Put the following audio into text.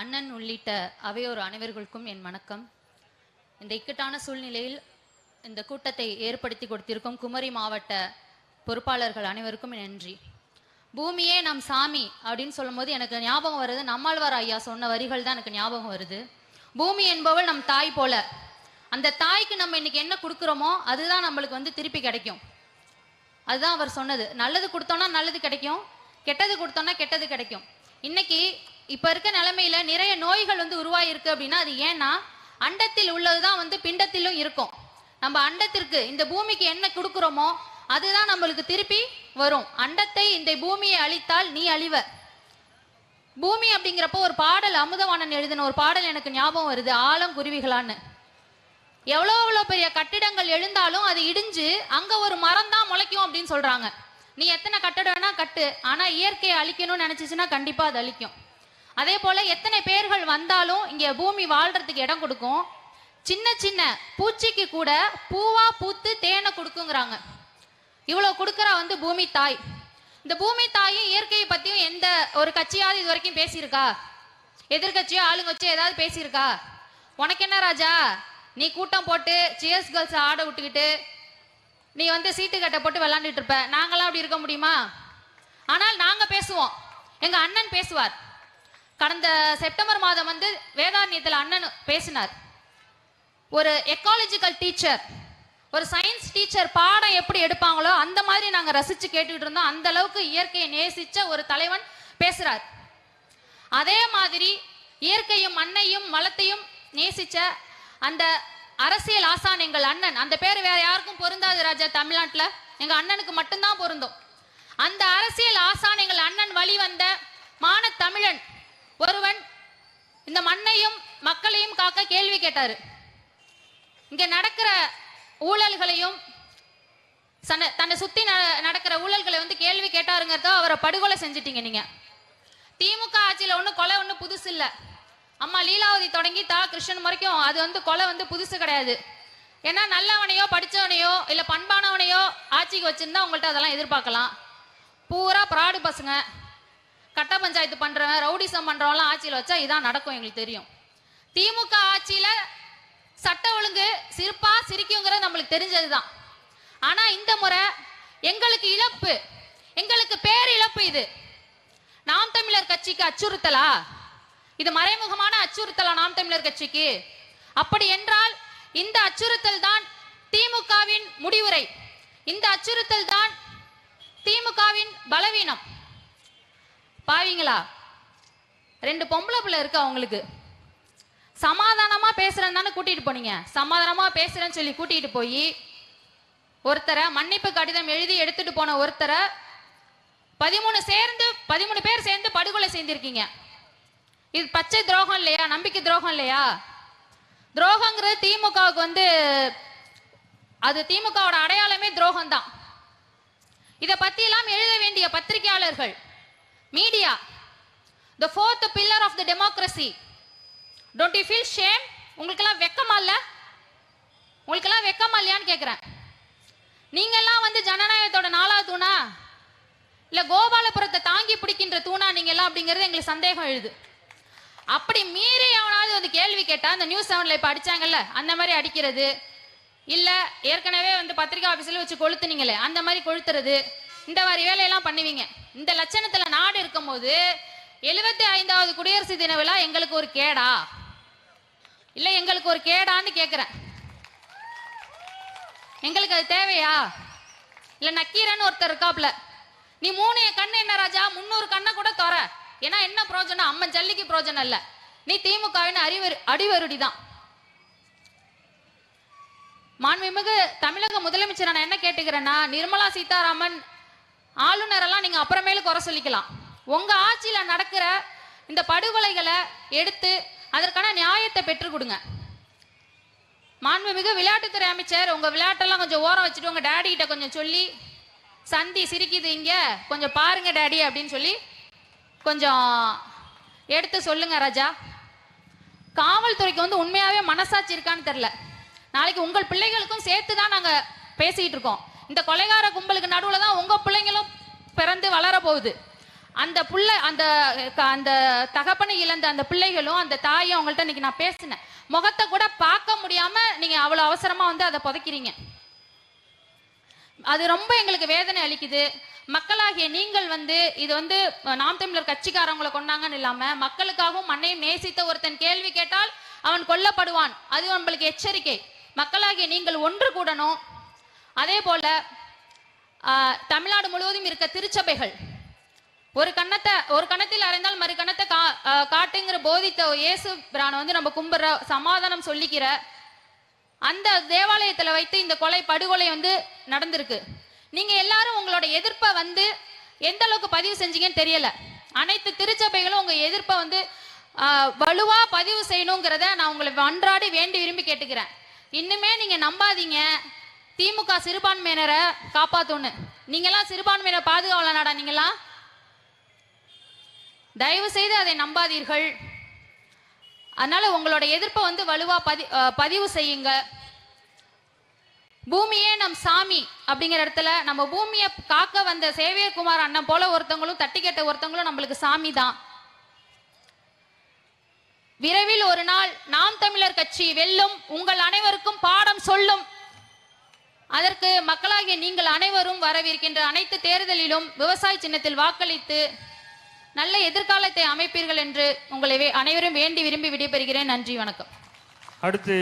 அண்ணன் உள்ளிட்ட அவையோர் அனைவர்களுக்கும் என் வணக்கம். இந்த இக்கட்டான சூழ்நிலையில் இந்த கூட்டத்தை ஏற்படுத்தி கொடுத்திருக்கும் குமரி மாவட்ட பொறுப்பாளர்கள் அனைவருக்கும் நன்றி. பூமியே நம் சாமி அப்படின்னு சொல்லும்போது எனக்கு ஞாபகம் வருது நம்மாழ்வார் ஐயா சொன்ன வரிகள் தான் எனக்கு ஞாபகம் வருது. பூமி என்பவள் நம் தாய் போல. அந்த தாய்க்கு நம்ம இன்னைக்கு என்ன கொடுக்குறோமோ அதுதான் நம்மளுக்கு வந்து திருப்பி கிடைக்கும். அதுதான் அவர் சொன்னது. நல்லது கொடுத்தோம்னா நல்லது கிடைக்கும் கெட்டது கொடுத்தோம்னா கெட்டது கிடைக்கும். இன்னைக்கு இப்போ இருக்க நிலைமையில நிறைய நோய்கள் வந்து உருவாயிருக்கு அப்படின்னா அது ஏன்னா அண்டத்தில் உள்ளதுதான் வந்து பிண்டத்திலும் இருக்கும். நம்ம அண்டத்திற்கு இந்த பூமிக்கு என்ன கொடுக்குறோமோ அதுதான் நம்மளுக்கு திருப்பி வரும். அண்டத்தை இந்த பூமியை அழித்தால் நீ அழிவ. பூமி அப்படிங்கிறப்போ ஒரு பாடல் அமுதவாணன் எழுதின ஒரு பாடல் எனக்கு ஞாபகம் வருது. ஆழம் குருவிகளான்னு. எவ்வளோ எவ்வளோ பெரிய கட்டிடங்கள் எழுந்தாலும் அது இடிஞ்சு அங்கே ஒரு மரம் தான் முளைக்கும் அப்படின்னு சொல்கிறாங்க நீ எத்தனை கட்டடம் வேணா கட்டு. ஆனால் இயற்கையை அழிக்கணும்னு நினச்சிச்சுன்னா கண்டிப்பாக அது அழிக்கும். அதே போல எத்தனை பேர்கள் வந்தாலும் இங்க பூமி வாழ்றதுக்கு இடம் கொடுக்கும். சின்ன சின்ன பூச்சிக்கு கூட பூவா பூத்து தேனை கொடுக்குங்கிறாங்க. இவ்வளவு கொடுக்கறா வந்து பூமி தாய். இந்த பூமி தாயும் இயற்கையை பத்தியும் எந்த ஒரு கட்சியாவது இது வரைக்கும் பேசியிருக்கா? எதிர்கட்சியோ ஆளுங்கட்சியோ ஏதாவது பேசியிருக்கா? உனக்கு என்ன ராஜா? நீ கூட்டம் போட்டு சியர்ஸ் கேர்ள்ஸ் ஆட விட்டுக்கிட்டு நீ வந்து சீட்டு கட்டை போட்டு விளாண்டுட்டு இருப்ப. நாங்களாம் அப்படி இருக்க முடியுமா? ஆனால் நாங்க பேசுவோம். எங்க அண்ணன் பேசுவார். கடந்த செப்டம்பர் மாதம் வந்து வேதாரண்யத்தில் அண்ணன் பேசினார். ஒரு எக்காலஜிக்கல் டீச்சர் ஒரு சயின்ஸ் டீச்சர் பாடம் எப்படி எடுப்பாங்களோ அந்த மாதிரி நாங்கள் ரசித்து கேட்டுக்கிட்டு இருந்தோம். அந்த அளவுக்கு இயற்கையை நேசித்த ஒரு தலைவன் பேசுகிறார் அதே மாதிரி இயற்கையும் மண்ணையும் வளத்தையும் நேசித்த அந்த அரசியல் ஆசான் எங்கள் அண்ணன். அந்த பேர் வேற யாருக்கும் பொருந்தாது ராஜா தமிழ்நாட்டில். எங்கள் அண்ணனுக்கு மட்டும்தான் பொருந்தும். அந்த அரசியல் ஆசான் எங்கள் அண்ணன் வழி வந்த மான தமிழன் ஒருவன் இந்த மண்ணையும் மக்களையும் காக்க கேள்வி கேட்டாரு. இங்க நடக்கிற ஊழல்களையும் தன்னை சுத்தி ந- நடக்கிற ஊழல்களை வந்து கேள்வி கேட்டாருங்கிறத அவரை படுகொலை செஞ்சிட்டீங்க நீங்க. திமுக ஆட்சியில ஒண்ணு கொலை ஒண்ணு புதுசு இல்ல. அம்மா லீலாவதி தொடங்கி தா கிருஷ்ணன் வரைக்கும் அது வந்து கொலை வந்து புதுசு கிடையாது. ஏன்னா நல்லவனையோ படிச்சவனையோ இல்ல பண்பானவனையோ ஆட்சிக்கு வச்சிருந்தா உங்கள்ட்ட அதெல்லாம் எதிர்பார்க்கலாம். பூரா பிராடு பசங்க. கட்ட பஞ்சாயத்து பண்றவன் ரவுடிசம் பண்றவன்லாம் ஆட்சியில் வச்சா இதான் நடக்கும் எங்களுக்கு தெரியும். திமுக ஆட்சியில சட்ட ஒழுங்கு சிரிப்பா சிரிக்குங்கிறது நம்மளுக்கு தெரிஞ்சதுதான். ஆனா இந்த முறை எங்களுக்கு இழப்பு எங்களுக்கு பேர் இழப்பு இது. நாம் தமிழர் கட்சிக்கு அச்சுறுத்தலா? இது மறைமுகமான அச்சுறுத்தலா நாம் தமிழர் கட்சிக்கு? அப்படி என்றால் இந்த அச்சுறுத்தல் தான் திமுகவின் முடிவுரை. இந்த அச்சுறுத்தல் தான் திமுகவின் பலவீனம். பாவீங்களா? ரெண்டு பொம்பளை பிள்ளை இருக்கு அவங்களுக்கு. சமாதானமா பேசுறேன்னு தானே கூட்டிட்டு போனீங்க. சமாதானமா பேசுறேன்னு சொல்லி கூட்டிட்டு போய் ஒருத்தரை மன்னிப்பு கடிதம் எழுதி எடுத்துட்டு போன ஒருத்தரை பதிமூணு சேர்ந்து பதிமூணு பேர் சேர்ந்து படுகொலை செய்திருக்கீங்க இது பச்சை துரோகம் இல்லையா? நம்பிக்கை துரோகம் இல்லையா? துரோகங்கிறது திமுகவுக்கு வந்து அது திமுகவோட அடையாளமே துரோகம் தான் இதை பத்தி எல்லாம் எழுத வேண்டிய பத்திரிகையாளர்கள் media the fourth pillar of the democracy don't you feel shame உங்களுக்கெல்லாம் வெக்கமா இல்ல? உங்களுக்கெல்லாம் வெக்கமா இல்லையான்னு கேட்குறேன் நீங்கள்லாம் வந்து ஜனநாயகத்தோட நாலாவது தூணா? இல்லை கோபாலபுரத்தை தாங்கி பிடிக்கின்ற தூணா நீங்க எல்லாம் அப்படிங்கிறது எங்களுக்கு சந்தேகம் எழுது. அப்படி மீறி எவனாவது வந்து கேள்வி கேட்டால் அந்த நியூஸ் செவனில் இப்போ அடித்தாங்கல்ல அந்த மாதிரி அடிக்கிறது. இல்லை ஏற்கனவே வந்து பத்திரிகை ஆஃபீஸில் வச்சு கொளுத்துனீங்களே அந்த மாதிரி கொளுத்துறது. இந்த மாதிரி வேலையெல்லாம் பண்ணுவீங்க. இந்த லட்சணத்துல நாடு இருக்கும்போது எழுபத்தி ஐந்தாவது குடியரசு தின விழா எங்களுக்கு ஒரு கேடா. இல்ல எங்களுக்கு ஒரு கேடான்னு கேக்குறேன். எங்களுக்கு அது தேவையா? இல்ல நக்கீரன்னு ஒருத்தர் இருக்காப்ல. நீ மூணு கண்ணு என்ன ராஜா? முன்னூறு கண்ணை கூட தொற. ஏன்னா என்ன பிரோஜனம்? அம்மன் ஜல்லிக்கு பிரோஜனம் இல்ல. நீ திமுகவின் அறிவரு அடிவருடி தான் மாண்புமிகு தமிழக முதலமைச்சர் நான் என்ன கேட்டுக்கிறேன்னா நிர்மலா சீதாராமன் ஆளுநரெல்லாம் நீங்கள் அப்புறமேலு குறை சொல்லிக்கலாம். உங்கள் ஆட்சியில் நடக்கிற இந்த படுகொலைகளை எடுத்து அதற்கான நியாயத்தை பெற்றுக் கொடுங்க. மாண்புமிகு விளையாட்டுத்துறை அமைச்சர் உங்கள் விளையாட்டெல்லாம் கொஞ்சம் ஓரம் வச்சுட்டு உங்கள் டேடிகிட்ட கொஞ்சம் சொல்லி சந்தி சிரிக்குது இங்கே கொஞ்சம் பாருங்க டேடி அப்படின்னு சொல்லி கொஞ்சம் எடுத்து சொல்லுங்க ராஜா. காவல்துறைக்கு வந்து உண்மையாகவே மனசாட்சி இருக்கான்னு தெரில நாளைக்கு உங்கள் பிள்ளைகளுக்கும் சேர்த்து தான் நாங்கள் பேசிக்கிட்டு இருக்கோம். இந்த கொலைகார கும்பலுக்கு நடுவில் தான் உங்கள் பிள்ளைங்களும் பிறந்து வளர போகுது. அந்த பிள்ளை அந்த க- அந்த தகப்பனை இழந்த அந்த பிள்ளைகளும் அந்த தாயும் அவங்கள்ட்ட இன்னைக்கு நான் பேசினேன். முகத்தை கூட பார்க்க முடியாம நீங்க அவ்வளோ அவசரமா வந்து அதை புதைக்கிறீங்க. அது ரொம்ப எங்களுக்கு வேதனை அளிக்குது. மக்களாகிய நீங்கள் வந்து இது வந்து நாம் தமிழர் கட்சிக்காரங்களை கொண்டாங்கன்னு இல்லாம மக்களுக்காகவும் மண்ணையும் நேசித்த ஒருத்தன் கேள்வி கேட்டால் அவன் கொல்லப்படுவான். அது நம்மளுக்கு எச்சரிக்கை. மக்களாகிய நீங்கள் ஒன்று கூடணும். அதே போல தமிழ்நாடு முழுவதும் இருக்க திருச்சபைகள் ஒரு கண்ணத்தை ஒரு கணத்தில் அறைந்தால் மறு கணத்தை கா காட்டுங்கிற போதித்த இயேசு பிரானை வந்து நம்ம கும்பிட்ற சமாதானம் சொல்லிக்கிற அந்த தேவாலயத்தில் வைத்து இந்த கொலை படுகொலை வந்து நடந்திருக்கு. நீங்க எல்லாரும் உங்களோட எதிர்ப்பை வந்து எந்த அளவுக்கு பதிவு செஞ்சீங்கன்னு தெரியல. அனைத்து திருச்சபைகளும் உங்க எதிர்ப்பை வந்து வலுவாக வலுவா பதிவு செய்யணுங்கிறத நான் உங்களை அன்றாடி வேண்டி விரும்பி கேட்டுக்கிறேன். இன்னுமே நீங்க நம்பாதீங்க. திமுக சிறுபான்மையினரை காப்பாத்தோன்னு நீங்கெல்லாம் சிறுபான்மையினர் பாதுகாவலனாடா நீங்களாம் தயவு செய்து அதை நம்பாதீர்கள். அதனால உங்களோட எதிர்ப்பை வந்து வலுவா பதி பதிவு செய்யுங்க. பூமியே நம் சாமி அப்படிங்கிற இடத்துல நம்ம பூமியை காக்க வந்த சேவியகுமார் அண்ணன் போல ஒருத்தவங்களும் தட்டி கேட்ட ஒருத்தவங்களும் நம்மளுக்கு சாமி தான். விரைவில் ஒரு நாள் நாம் தமிழர் கட்சி வெல்லும் உங்கள் அனைவருக்கும் பாடம் சொல்லும். அதற்கு மக்களாகிய நீங்கள் அனைவரும் வரவிருக்கின்ற அனைத்து தேர்தலிலும் விவசாய சின்னத்தில் வாக்களித்து நல்ல எதிர்காலத்தை அமைப்பீர்கள் என்று உங்களை அனைவரும் வேண்டி விரும்பி விடைபெறுகிறேன். நன்றி வணக்கம். அடுத்து